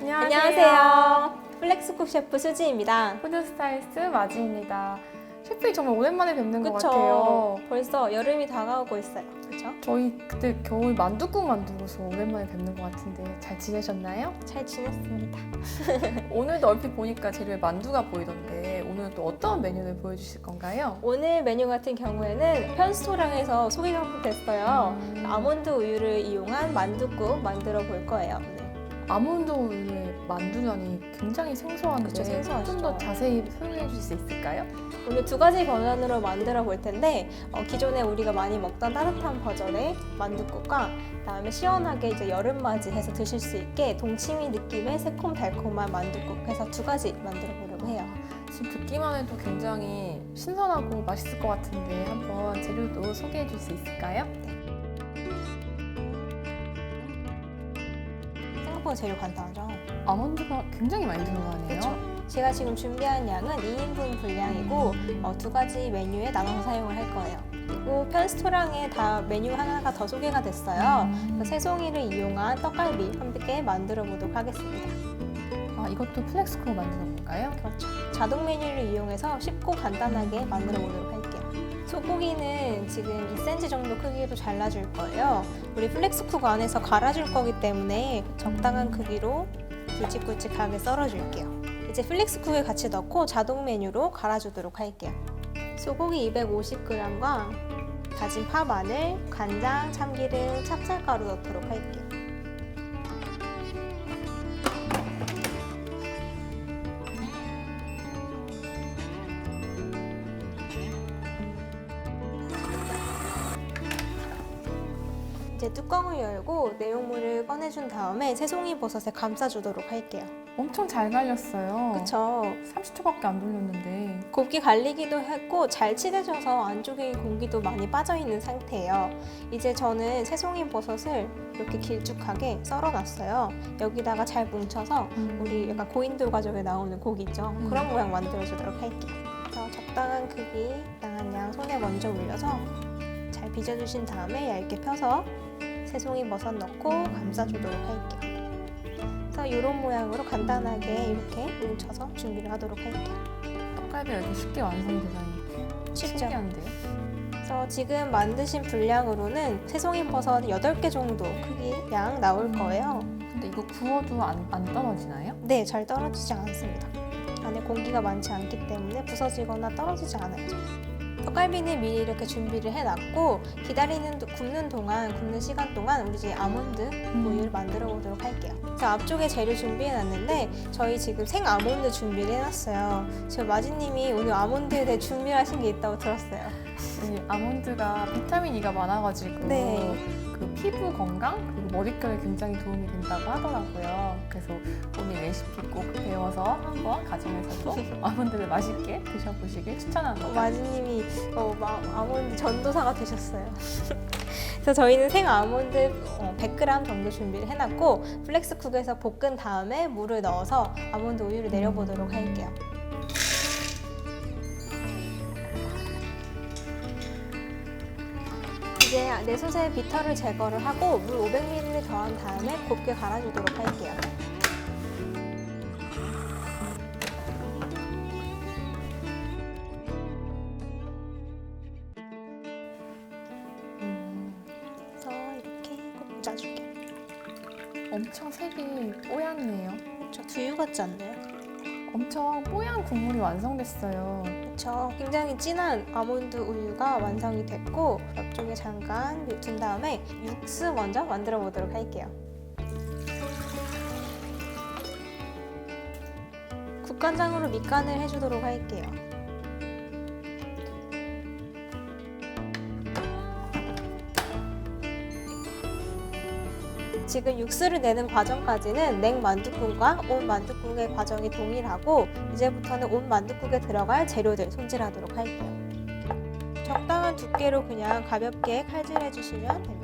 안녕하세요. 플렉스쿡 셰프 수지입니다. 푸드 스타일리스트 마지입니다. 셰프님 정말 오랜만에 뵙는 것 그쵸? 같아요. 벌써 여름이 다가오고 있어요. 그렇죠? 저희 그때 겨울 만두국 만들어서 오랜만에 뵙는 것 같은데 잘 지내셨나요? 잘 지냈습니다. 오늘도 얼핏 보니까 재료에 만두가 보이던데 오늘 또 어떤 메뉴를 보여주실 건가요? 오늘 메뉴 같은 경우에는 편스토랑에서 소개가 됐어요. 음. 아몬드 우유를 이용한 만두국 만들어 볼 거예요. 오늘. 아몬드 우유의 만두라니 굉장히 생소한데 그쵸. 좀 더 자세히 설명해 주실 수 있을까요? 오늘 두 가지 버전으로 만들어 볼 텐데 어, 기존에 우리가 많이 먹던 따뜻한 버전의 만두국과 그다음에 시원하게 이제 여름 맞이해서 드실 수 있게 동치미 느낌의 새콤 달콤한 만두국 해서 두 가지 만들어 보려고 해요. 지금 듣기만 해도 굉장히 신선하고 맛있을 것 같은데 한번 재료도 소개해 줄 수 있을까요? 생각보다 재료 간단하죠? 아몬드가 굉장히 많이 들어가네요. 그렇죠. 제가 지금 준비한 양은 2인분 분량이고 어, 두 가지 메뉴에 나눠서 사용을 할 거예요. 그리고 편스토랑에 다 메뉴 하나가 더 소개가 됐어요. 음. 새송이를 이용한 떡갈비 함께 만들어 보도록 하겠습니다. 아 이것도 플렉스크로 만드는 건가요? 그렇죠. 자동 메뉴를 이용해서 쉽고 간단하게 만들어 보도록 할게요. 소고기는 지금 2cm 정도 크기로 잘라줄 거예요. 우리 플렉스쿡 안에서 갈아줄 거기 때문에 적당한 크기로 굵직굵직하게 썰어줄게요. 이제 플렉스쿡에 같이 넣고 자동 메뉴로 갈아주도록 할게요. 소고기 250g과 다진 파 마늘, 간장, 참기름, 찹쌀가루 넣도록 할게요. 이제 뚜껑을 열고 내용물을 꺼내준 다음에 새송이 버섯에 감싸주도록 할게요. 엄청 잘 갈렸어요. 그쵸? 30초밖에 안 돌렸는데 곱게 갈리기도 했고 잘 칠해져서 안쪽에 공기도 많이 빠져있는 상태예요. 이제 저는 새송이 버섯을 이렇게 길쭉하게 썰어놨어요. 여기다가 잘 뭉쳐서 우리 약간 고인돌 가족에 나오는 고기 있죠? 음. 그런 모양 만들어주도록 할게요. 그래서 적당한 크기, 적당한 양 손에 먼저 올려서 잘 빚어주신 다음에 얇게 펴서 새송이 버섯 넣고 감싸주도록 할게요. 그래서 이런 모양으로 간단하게 이렇게 뭉쳐서 준비를 하도록 할게요. 떡갈비가 이렇게 쉽게 완성이 되다니 쉽죠? 신기한데요? 그래서 지금 만드신 분량으로는 새송이 버섯 8개 정도 크기 양 나올 거예요. 근데 이거 구워도 안, 안 떨어지나요? 네, 잘 떨어지지 않습니다. 안에 공기가 많지 않기 때문에 부서지거나 떨어지지 않아요. 떡갈비는 미리 이렇게 준비를 해놨고 기다리는 도- 굽는 동안 굽는 시간 동안 우리 이제 아몬드 우유를 만들어 보도록 할게요. 그래서 앞쪽에 재료 준비해놨는데 저희 지금 생 아몬드 준비를 해놨어요. 지금 마지님이 오늘 아몬드에 대해 준비하신 게 있다고 들었어요. 이 아몬드가 비타민 E가 많아가지고 네. 그 피부 건강 그리고 머릿결에 굉장히 도움이 된다고 하더라고요. 그래서 오늘 레시피 꼭 배워서 한번 가정에서도 아몬드를 맛있게 드셔보시길 추천합니다. 마지님이 어, 마- 아몬드 전도사가 되셨어요. 그래서 저희는 생 아몬드 어, 100g 정도 준비를 해놨고 플렉스쿡에서 볶은 다음에 물을 넣어서 아몬드 우유를 내려보도록 할게요. 이제 내솥에 비터를 제거를 하고 물 500ml를 더한 다음에 곱게 갈아주도록 할게요. 음, 그래서 이렇게 꼭 짜줄게요. 엄청 색이 뽀얗네요. 저 두유 같지 않나요? 엄청 뽀얀 국물이 완성됐어요. 그렇죠. 굉장히 진한 아몬드 우유가 완성이 됐고 옆쪽에 잠깐 둔 다음에 육수 먼저 만들어 보도록 할게요. 국간장으로 밑간을 해주도록 할게요. 지금 육수를 내는 과정까지는 냉 만둣국과 온 만둣국의 과정이 동일하고 이제부터는 온 만둣국에 들어갈 재료들 손질하도록 할게요. 적당한 두께로 그냥 가볍게 칼질해 주시면 됩니다.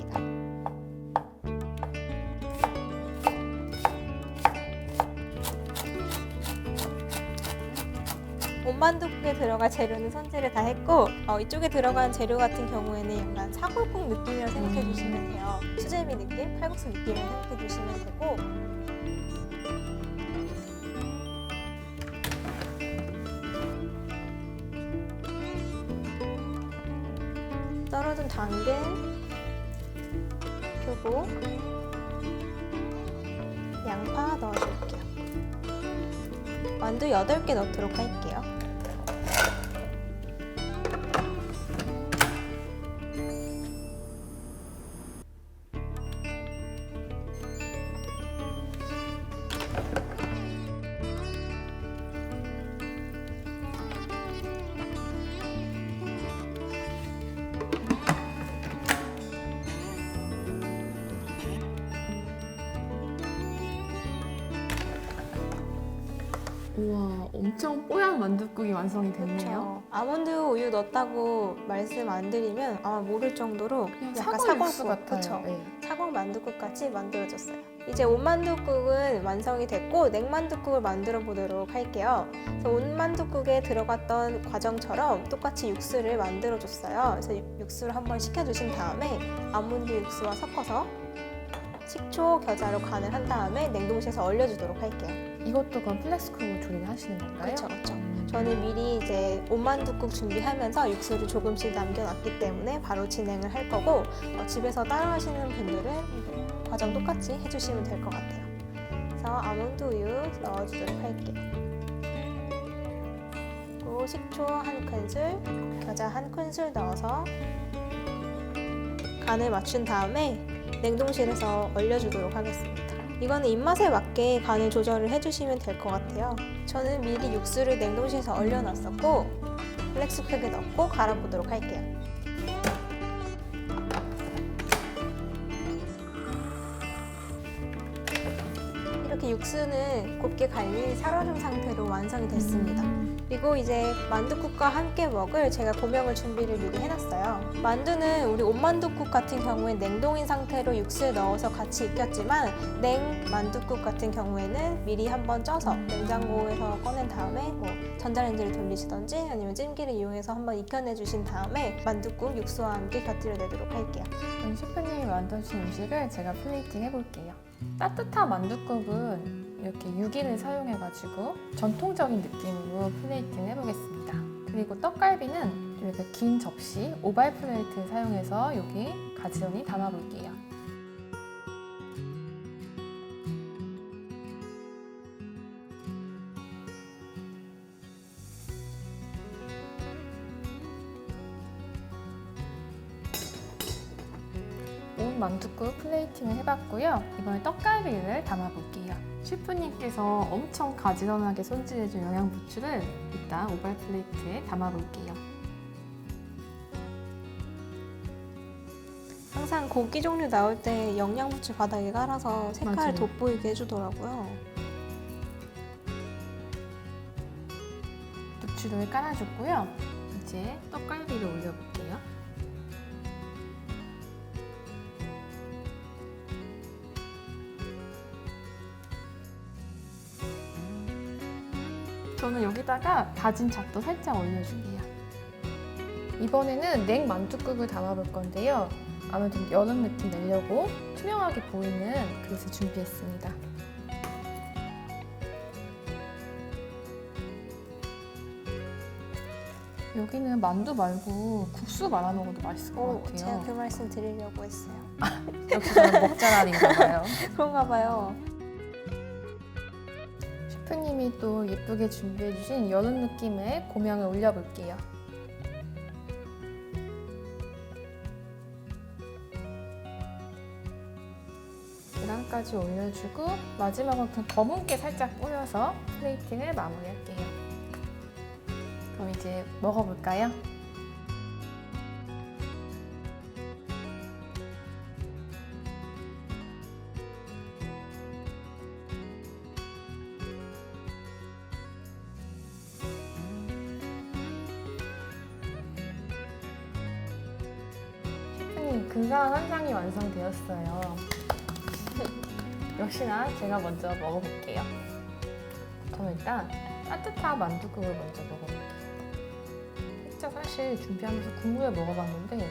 온반도국에 들어갈 재료는 손질을 다 했고 어, 이쪽에 들어간 재료 같은 경우에는 약간 사골국 느낌이라고 생각해 주시면 음. 돼요. 수제비 느낌, 칼국수 느낌을 생각해 주시면 되고 떨어진 당근 그리고 양파 넣어줄게요. 만두 8개 넣도록 할게요. 엄청 뽀얀 만둣국이 완성이 됐네요. 그렇죠. 아몬드 우유 넣었다고 말씀 안 드리면 아마 모를 정도로 그냥 약간 사과 육수 사골국, 같아요. 네. 사골 만둣국 같이 만들어졌어요. 이제 온만둣국은 완성이 됐고 냉만둣국을 만들어 보도록 할게요. 그래서 온만둣국에 들어갔던 과정처럼 똑같이 육수를 만들어 줬어요. 그래서 육- 육수를 한번 식혀주신 다음에 아몬드 육수와 섞어서 식초, 겨자로 간을 한 다음에 냉동실에서 얼려주도록 할게요. 이것도 그럼 플렉스크로 조리를 하시는 건가요? 그렇죠, 그렇죠. 음. 저는 미리 이제 온만둣국 준비하면서 육수를 조금씩 남겨놨기 때문에 바로 진행을 할 거고 어, 집에서 따라하시는 분들은 이제 과정 똑같이 해주시면 될 것 같아요. 그래서 아몬드 우유 넣어주도록 할게요. 그리고 식초 한 큰술, 겨자 한 큰술 넣어서 간을 맞춘 다음에 냉동실에서 얼려주도록 하겠습니다. 이거는 입맛에 맞게 간을 조절을 해주시면 될 것 같아요. 저는 미리 육수를 냉동실에서 얼려놨었고 플렉스팩에 넣고 갈아보도록 할게요. 이렇게 육수는 곱게 갈린 살얼음 상태로 완성이 됐습니다. 그리고 이제 만두국과 함께 먹을 제가 고명을 준비를 미리 해놨어요. 만두는 우리 온만두국 같은 경우에 냉동인 상태로 육수에 넣어서 같이 익혔지만 냉 만두국 같은 경우에는 미리 한번 쪄서 냉장고에서 꺼낸 다음에 뭐 전자레인지를 돌리시던지 아니면 찜기를 이용해서 한번 익혀내 주신 다음에 만두국 육수와 함께 곁들여 내도록 할게요. 그럼 셰프님이 만드신 음식을 제가 플레이팅 해볼게요. 따뜻한 만둣국은 이렇게 유기를 사용해가지고 전통적인 느낌으로 플레이팅 해보겠습니다. 그리고 떡갈비는 이렇게 긴 접시 오발 플레이트를 사용해서 여기 가지런히 담아볼게요. 온 만두국 플레이팅을 해봤고요. 이번에 떡갈비를 담아볼게요. 셰프님께서 엄청 가지런하게 손질해준 영양부추를 일단 오발 플레이트에 담아볼게요. 항상 고기 종류 나올 때 영양부추 바닥에 깔아서 색깔을 맞아요. 돋보이게 해주더라고요. 부추를 깔아줬고요. 이제 떡갈비를 올려볼게요. 저는 여기다가 다진 잣도 살짝 올려줄게요. 이번에는 냉 만두국을 담아볼 건데요. 아무래도 여름 느낌 내려고 투명하게 보이는 그릇을 준비했습니다. 여기는 만두 말고 국수 말아 먹어도 맛있을 것 오, 같아요. 제가 그 말씀 드리려고 했어요. 역시 저는 먹자란인가 봐요. 그런가 봐요. 셰프님이 또 예쁘게 준비해주신 여름 느낌의 고명을 올려볼게요. 계란까지 올려주고 마지막으로 그 검은깨 살짝 뿌려서 플레이팅을 마무리할게요. 그럼 이제 먹어볼까요? 근사한 한상이 완성되었어요. 역시나 제가 먼저 먹어볼게요. 저는 일단 따뜻한 만두국을 먼저 먹어볼게요. 진짜 사실 준비하면서 국물을 먹어봤는데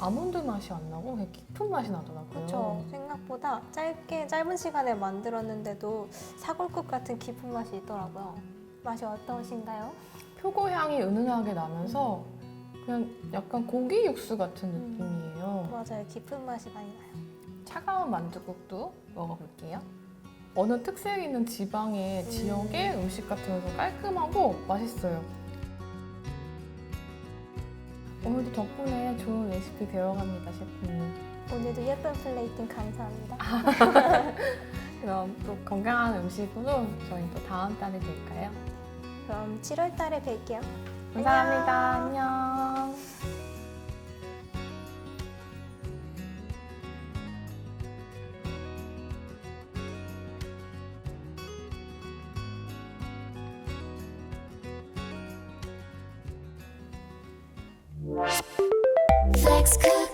아몬드 맛이 안 나고 그냥 깊은 맛이 나더라고요. 그렇죠. 생각보다 짧게 짧은 시간에 만들었는데도 사골국 같은 깊은 맛이 있더라고요. 맛이 어떠신가요? 표고 향이 은은하게 나면서 그냥 약간 고기 육수 같은 음. 느낌이에요. 맞아요. 깊은 맛이 많이 나요. 차가운 만두국도 먹어볼게요. 어느 특색 있는 지방의 지역의 음식 같으면서 깔끔하고 맛있어요. 오늘도 덕분에 좋은 레시피 배워갑니다, 셰프님. 오늘도 예쁜 플레이팅 감사합니다. 그럼 또 건강한 음식으로 저희 또 다음 달에 뵐까요? 그럼 7월 달에 뵐게요. 감사합니다. 안녕. Flex cook